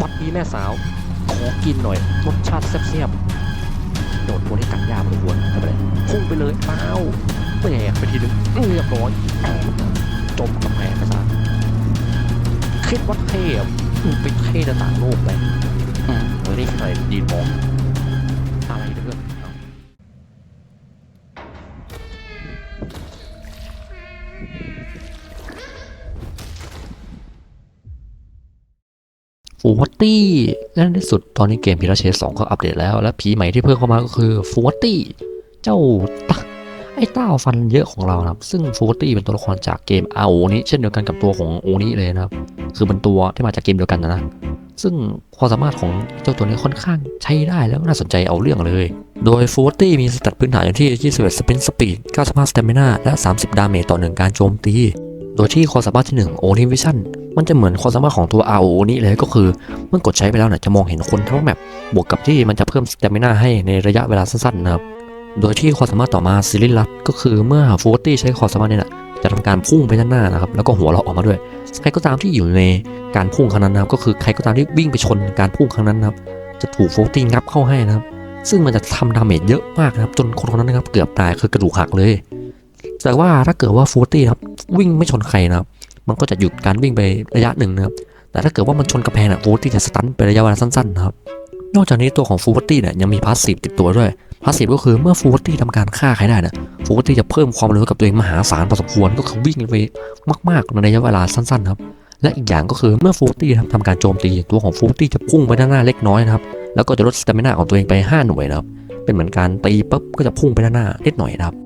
วัดดีแม่สาว ขอกินหน่อยรสชาติแซ่บๆโดดตัวนี้กัดยามันวนทำอะไรพุ่งไปเลยเปล่าแหกไปทีนึงเรียบร้อยจมกับแพงภาษาคิดว่าเทพไปเทต่างโลกไปอืมเฮ้ยนี่ใครยืนมอง ฟูวตี้และในสุดตอนนี้เกมพีระเชส2ก็อัปเดตแล้ว และผีใหม่ที่เพิ่มเข้ามาก็คือฟูวตี้เจ้าตะไอ้เต้าฟันเยอะของเรานะครับ ซึ่งฟูวตี้เป็นตัวละครจากเกมอาโอนี้เช่นเดียวกันกับตัวของโอนี้เลยนะครับ คือเป็นตัวที่มาจากเกมเดียวกันนะนะซึ่งความสามารถของเจ้าตัวนี้ค่อนข้างใช้ได้แล้วน่าสนใจเอาเรื่องเลย โดยฟูวตี้มีสแตทพื้นฐานอยู่ที่ 21 สปินสปีด 95 สเตมินาและ 30 ดาเมจต่อหนึ่งการโจมตี โดยที่ความสามารถที่ 1 โอนิวิชั่น มันจะเหมือนความสามารถของตัว RO นี้เลยก็คือเมื่อกดใช้ไปแล้วเนี่ยจะมองเห็นคนทั้งแมปบวกกับที่มันจะเพิ่มสเตมินาให้ในระยะเวลาสั้นๆนะครับโดยที่ความสามารถต่อมาซิลิลัสก็คือเมื่อฟูตี้ใช้ความสามารถเนี่ยนะจะทำการพุ่งไปด้านหน้านะครับแล้วก็หัวเราะออกมาด้วย ใครก็ตามที่อยู่ในการพุ่งครั้งนั้นนะครับก็คือใครก็ตามที่วิ่งไปชนการพุ่งครั้งนั้นนะครับจะถูกฟูตี้งับเข้าให้นะครับ ซึ่งมันจะทำดาเมจเยอะมากนะครับ จนคนคนนั้นนะครับเกือบตายคือกระดูกหักเลย แต่ว่าถ้าเกิดว่าฟูตี้ครับวิ่งไม่ชนใครนะครับ มันก็จะหยุดการวิ่งไประยะหนึ่งนะครับ แต่ถ้าเกิดว่ามันชนกระแพงเนี่ยฟูตี้จะสตันไประยะเวลาสั้นๆนะครับ นอกจากนี้ตัวของฟูตี้เนี่ยยังมีพาสซีฟติดตัวด้วย พาสซีฟก็คือเมื่อฟูตี้ทำการฆ่าใครได้นี่ยฟูตี้จะเพิ่มความเร็วกับตัวเองมหาศาลพอสมควรก็คือวิ่งไปมากๆในระยะเวลาสั้นๆครับและอีกอย่างก็คือเมื่อฟูตี้ทำการโจมตีตัวของฟูตี้จะพุ่งไปด้านหน้าเล็กน้อยนะครับแล้วก็จะลดสเตมินาของตัวเองไป 5 หน่วยนะครับเป็นเหมือนการตีปุ๊บก็จะพุ่งไปด้านหน้านิดหน่อยนะครับ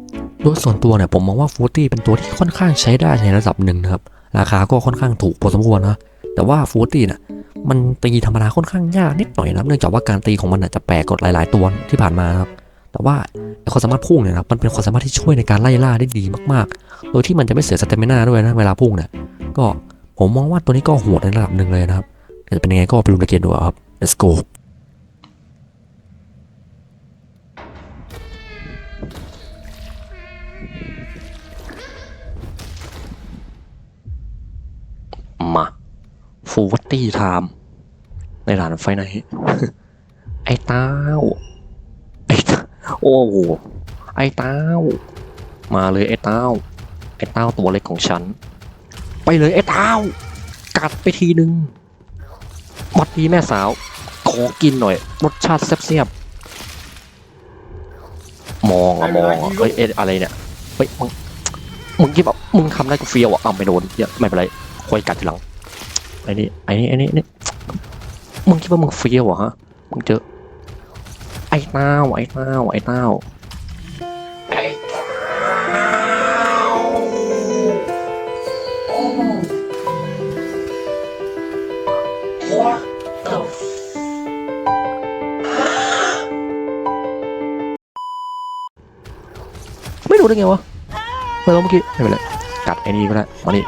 โดยส่วนตัวเนี่ยผมมองว่าฟูตี้เป็นตัวที่ค่อนข้างใช้ได้ในระดับหนึ่งนะครับ ราคาก็ค่อนข้างถูกพอสมควรนะแต่ว่าฟูตี้เนี่ยมันตีธรรมดาค่อนข้างยากนิดหน่อยนะเนื่องจากว่าการตีของมันน่ะจะแปลกกว่าหลาย ๆ ตัวที่ผ่านมาครับแต่ว่าความสามารถพุ่งเนี่ยนะมันเป็นความสามารถที่ช่วยในการไล่ล่าได้ดีมากๆ โดยที่มันจะไม่เสียสเตมินาด้วยนะเวลาพุ่งเนี่ยก็ผมมองว่าตัวนี้ก็โหดในระดับหนึ่งเลยนะครับจะเป็นยังไงก็ไปดูในเกมดูครับ let's go ตตี้ไทม์ในร้านไฟไหนไอ้เต้าไอ้เต้าโอ้โหไอ้เต้า มาเลยไอ้เต้า ไอ้เต้าตัวเล็กของฉัน ไปเลยไอ้เต้า กัดไปทีนึงวัดดีแม่สาว ขอกินหน่อย รสชาติแซ่บๆมองอะมองอะเฮ้ยเอ๊ะอะไรเนี่ยเฮ้ยมึงมึงคิดว่ามึงทำได้กูเฟียวอะเอาไม่โดนเหี้ยไม่เป็นไรคอยกัดทีหลัง ไอ้นี่ไอ้นี่ไอ้นี่นี่มึงคิดว่ามึงเฟี้ยวเหรอฮะมึงเจอไอ้เต้าไอ้เต้าไอ้เต้าไอ้เต้าไม่รู้ได้ไงวะเมื่อเมื่อกี้ไม่เป็นไรกัดไอ้นี่ก็ได้มานี่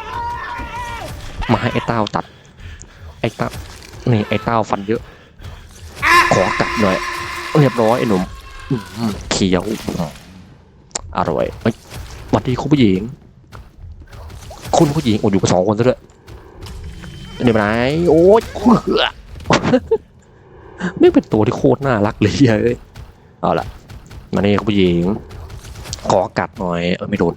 มาให้ไอ้เต้าตัด อ้เต้านี่ไอ้เต้าฟันเยอะ ขอกัดหน่อยเรียบร้อยไอ้หนุ่มอื้อหือเขียวอร่อยเฮ้ยสวัสดีคุณผู้หญิง คุณผู้หญิงโอ้อยู่กับสองคนซะด้วยเดี๋ยวไปไหนโอ๊ยเหือไม่เป็นตัวที่โคตรน่ารักเลยเฮ้ยเอาล่ะมานี่คุณผู้หญิง ขอกัดหน่อยเออไม่โดน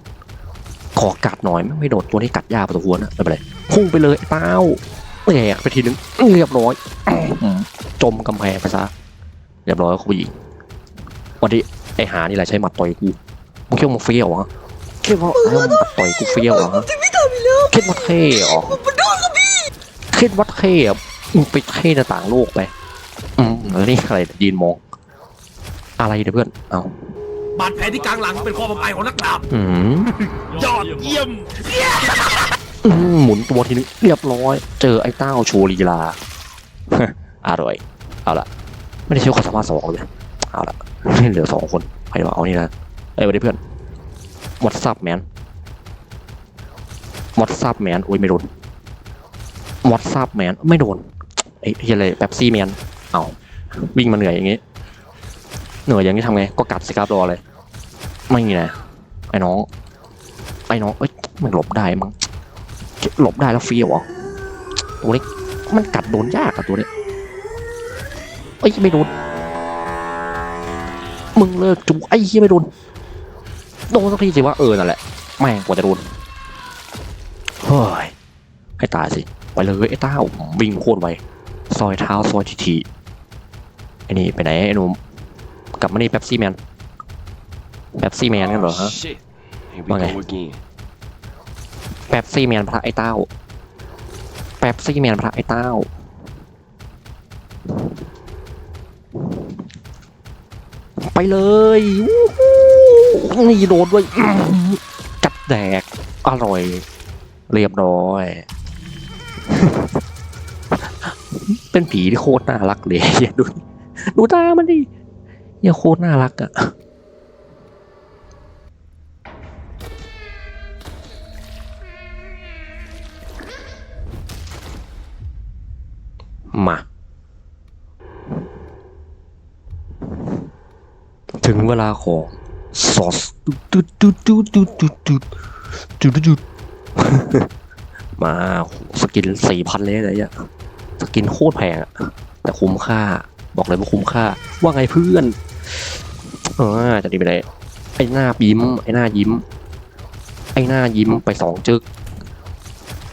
ขอกัดหน่อยไม่ไม่โดนตัวนี้กัดยากพอสมควรนะไม่เป็นไรพุ่งไปเลยไอ้เต้า แหกไปทีนึงเรียบร้อยอืมจมกำแพงไปซะเรียบร้อยคุณผู้หญิงวันนี้ไอ้หานี่แหละใช้หมัดต่อยกูมึงคิดว่ามึงเฟี้ยวเหรอคิดว่าไอ้หมัดต่อยกูเฟี้ยวเหรอคิดว่าเท่เหรอคิดว่าเท่อะมึงไปเท่ในต่างโลกไปอืมแล้วนี่อะไรยืนมอง อะไรเนี่ยเพื่อนเอ้าบาดแผลที่กลางหลังเป็นความอับอายของนักดาบอืมยอดเยี่ยม อืมหมุนตัวทีนึงเรียบร้อย เจอไอ้เต้าโชลีลา อร่อย เอาละไม่ได้ใช้ความสามารถสองเลยเอาละเหลือสองคนใครว่าเอานี่นะเอ้ยวันนี้เพื่อนวัดซับแมนวัดซับแมนโอ้ยไม่โดนวัดซับแมนไม่โดนไอ้เฮียอะไรแป๊บซี่แมนเอาวิ่งมาเหนื่อยอย่างงี้ เหนื่อยอย่างนี้ทำไง ก็กัดสิครับรอเลย ไม่มีนะไอ้น้อง ไอ้น้อง เอ้ยมันหลบได้มั้ง หลบได้แล้วเฟี้ยวเหรอตัวนี้มันกัดโดนยากอะตัวนี้เอ้ยไม่โดน มึงเลิกจุกไอ้เหี้ยไม่โดน โดนสักทีสิวะเออนั่นแหละ แม่งกว่าจะโดน เฮ้ย ให้ตายสิ ไปเลยไอ้เต้าวิ่งโคตรไว ซอยเท้าซอยทีทีไอ้นี่ไปไหนไอ้หนุ่มกลับมานี่แป๊บซี่แมนแป๊บซี่แมนกันเหรอฮะ Shit. Here we Okay. แป๊บซี่แมนพระไอ้เต้า แป๊บซี่แมนพระไอ้เต้า ไปเลยนี่โดนด้วย จัดแดก อร่อย เรียบร้อย เป็นผีที่โคตรน่ารักเลยอย่าดู ดูตามันดิอย่าโคตรน่ารักอะ มา ถึงเวลาของซอสตุ๊ดตุ๊ดตุ๊ดตุ๊ดตุ๊ดตุ๊ดตุ๊ดดุดมาสกินสี่พันเลยอะไรเนี่ยสกินโคตรแพงอะแต่คุ้มค่าบอกเลยว่าคุ้มค่า ว่าไงเพื่อนเออจะดีไปเลยไอ้หน้ายิ้ม ไอ้หน้ายิ้ม ไอ้หน้ายิ้มไปสองจึก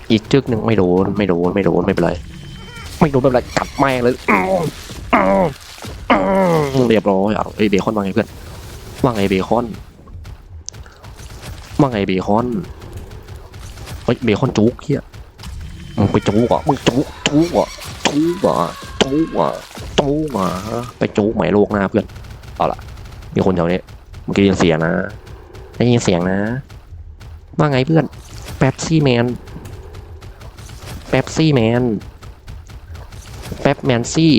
อีกจึกหนึ่งไม่โดน ไม่โดน ไม่โดน ไม่เป็นไร ไม่โดนไม่เป็นไรกัดแม่งเลยเรียบร้อยเอาไอเบคอนว่าไงเพื่อนว่าไงเบคอนว่าไงเบคอนเฮ้ยเบคอนจุกเฮียมึงไปจุกอะมึงจุกจุกอะจุกอะจุกอะจุกอะไปจุกหมโลกหน้าเพื่อนเอาล่ะ มีคนแถวนี้เมื่อกี้ได้ยินเสียงนะได้ยินเสียงนะ ว่าไงเพื่อนแป๊บซี่แมนแป๊บซี่แมน แป๊บแมนซี่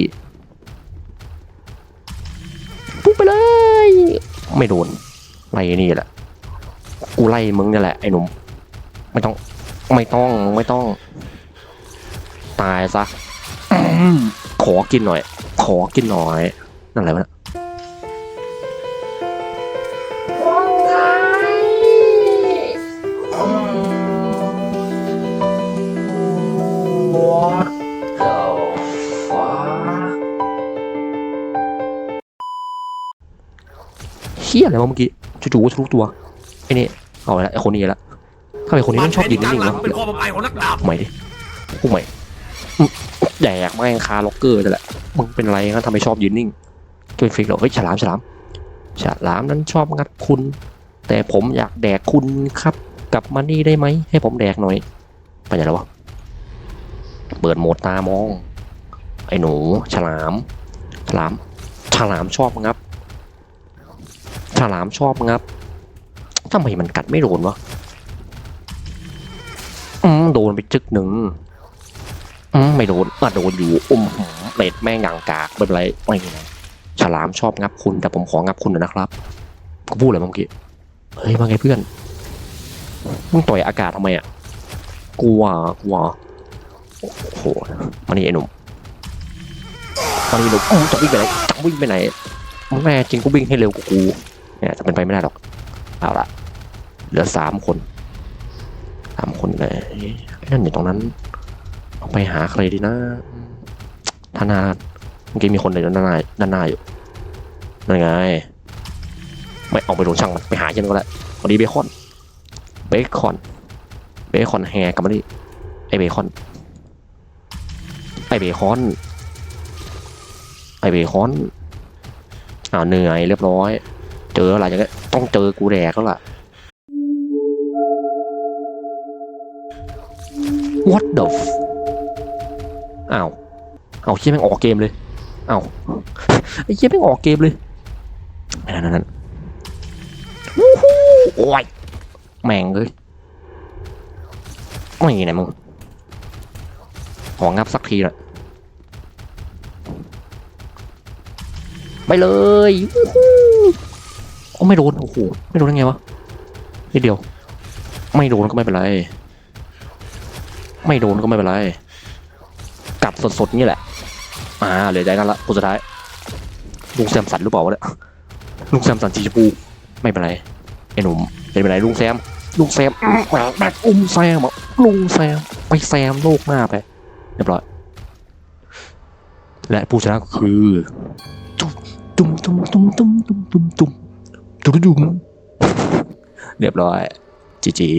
ปุ๊บไปเลย ไม่โดนไล่นี่แหละ กูไล่มึงนี่แหละไอ้หนุ่ม ไม่ต้อง ไม่ต้องไม่ต้อง ตายซะ ขอกินหน่อย ขอกินหน่อย นั่นอะไรวะ อะไรวะเมื่อกี้จู่ๆก็ทะลุตัวไอ้นี่เอาไปละไอ้คนนี้ละทำไมคนนี้บามัดนแผชอบลยืที่นกลางนิ่งหๆลังวะเป็นความอับอายของนักดาบใหม่ดิกูใหม่อืมแดกแม่งคาล็อกเกอร์นั่นแหละมึงเป็นไรงั้นทำไมชอบยืนนิ่งช่วยฟิกเหรอเฮ้ยฉลามฉลามฉลามนั้นชอบงัดคุณ แต่ผมอยากแดกคุณครับกลับมานี่ได้ไหมให้ผมแดกหน่อยไปไหนแล้ววะเปิดโหมดตามอง ไอ้หนู ฉลาม ฉลาม ฉลามชอบงับ ฉลามชอบงับทำไมมันกัดไม่โดนวะอืมโดนไปจึกหนึ่งอืมไม่โดนอะโดนอยู่อุ้มหืมเน็ตแม่งอย่างกากไม่เป็นไรไม่เป็นไรฉลามชอบงับคุณ แต่ผมของับคุณนะครับกูพูดอะไรเมื่อกี้เฮ้ยว่าไงเพื่อนมึงต่อยอากาศทำไมอะกลัวกลัวโอ้โหมานี่ไอ้หนุ่มมานี่หนุ่มอู้จะวิ่งไปไหนจะวิ่งไปไหนแน่จริงกูวิ่งให้เร็วกว่ากู เนี่ยจะเป็นไปไม่ได้หรอก เอาละเหลือสามคนสามคนเลยไอ้นั่นอยู่ตรงนั้นเอาไปหาใครดีนะธนาเมื่อกี้มีคนในด้านหน้าด้านหน้าอยู่นั่นไง ไม่เอาไปโดนช่างมันไปหาเช่นก็แล้วพอดีเบคอน เบคอน เบคอนแฮกับมาดิไอเบคอน ไอเบคอน ไอเบคอนอ้าวเหนื่อยเรียบร้อย เจออะไรอย่างเงี้ยต้องเจอกูแดกแล้วล่ะ What the f อ้าวเอาเชี่ยแม่งออกเกมเลยอ้าวไอ้เชี่ยแม่งออกเกมเลยนั่นนั่นนั่นวู้ฮู้โอ้ยแม่งเลยไม่ไหนมึงของงับสักทีละไปเลยวู้ฮู้ โอ้ไม่โดนโอ้โหไม่โดนได้ไงวะนิดเดียว ไม่โดนก็ไม่เป็นไร ไม่โดนก็ไม่เป็นไรกัดสดๆนี่แหละอ่าเหลือใจกันละคนสุดท้าย ลุงแซมสันหรือเปล่าวะเนี่ยลุงแซมสันสีชมพูไม่เป็นไรไอ้หนุ่มเป็นไรลุงแซมลุงแซมแบกอุ้มแซมลุงแซมไปแซมโลกหน้าไปเรียบร้อยและผู้ชนะก็คือตุ้มตุ้มตุ้มตุ้มตุ้มตุ้มตุ้ม จุดุดุมเรียบร้อยจีจี